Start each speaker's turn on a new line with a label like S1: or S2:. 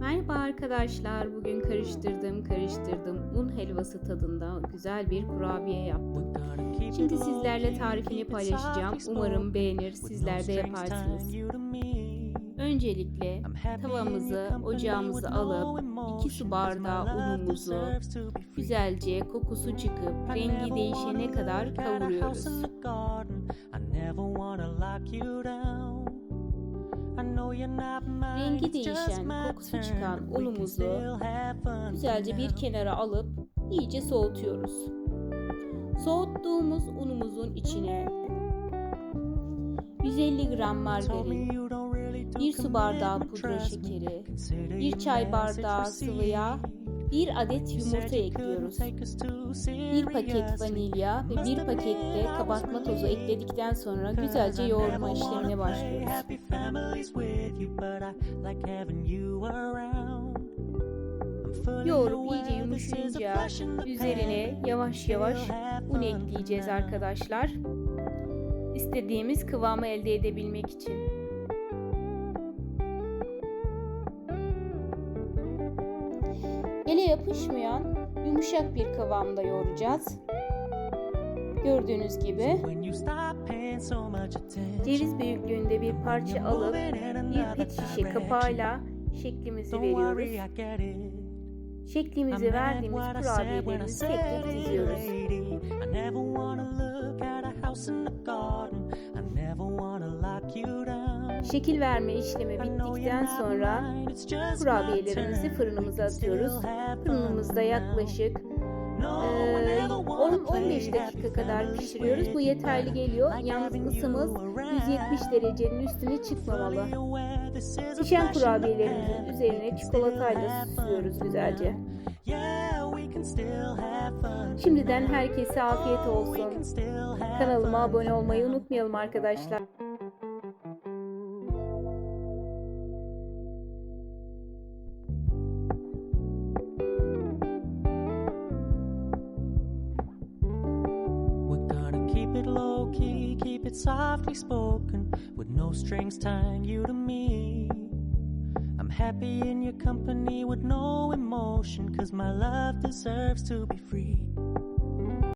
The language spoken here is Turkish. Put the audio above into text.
S1: Merhaba arkadaşlar. Bugün karıştırdım, karıştırdım. Un helvası tadında güzel bir kurabiye yaptım. Şimdi sizlerle tarifini paylaşacağım. Umarım beğenir, sizler de yaparsınız. Öncelikle tavamızı, ocağımızı alıp 2 su bardağı unumuzu güzelce kokusu çıkıp rengi değişene kadar kavuruyoruz.
S2: Rengi değişen, kokusu çıkan unumuzu
S1: Güzelce bir kenara alıp iyice soğutuyoruz. Soğuttuğumuz unumuzun içine 150 gram margarin, 1 su bardağı pudra şekeri, 1 çay bardağı sıvı yağ, 1 adet yumurta ekliyoruz. 1 paket vanilya ve 1 paket de kabartma tozu ekledikten sonra güzelce yoğurma işlemine başlıyoruz. Yoğurup iyice yumuşayınca üzerine yavaş yavaş un ekleyeceğiz arkadaşlar. İstediğimiz kıvamı elde edebilmek için. Ele yapışmayan yumuşak bir kıvamda yoğuracağız. Gördüğünüz gibi ceviz büyüklüğünde bir parça alıp bir pet şişe kapağıyla şeklimizi veriyoruz. Şeklimizi verdiğimiz kurabiyelerimizi tek tek diziyoruz. Şekil verme işlemi bittikten sonra kurabiyelerimizi fırınımıza atıyoruz. Fırınımızda yaklaşık e, 10-15 dakika kadar pişiriyoruz. Bu yeterli geliyor. Yalnız ısımız 170 derecenin üstüne çıkmamalı. Pişen kurabiyelerimizin üzerine çikolatayla süslüyoruz güzelce. Şimdiden herkese afiyet olsun. Kanalıma abone olmayı unutmayalım arkadaşlar.
S2: It low key, keep it softly spoken, with no strings tying you to me. I'm happy in your company with no emotion, cause my love deserves to be free.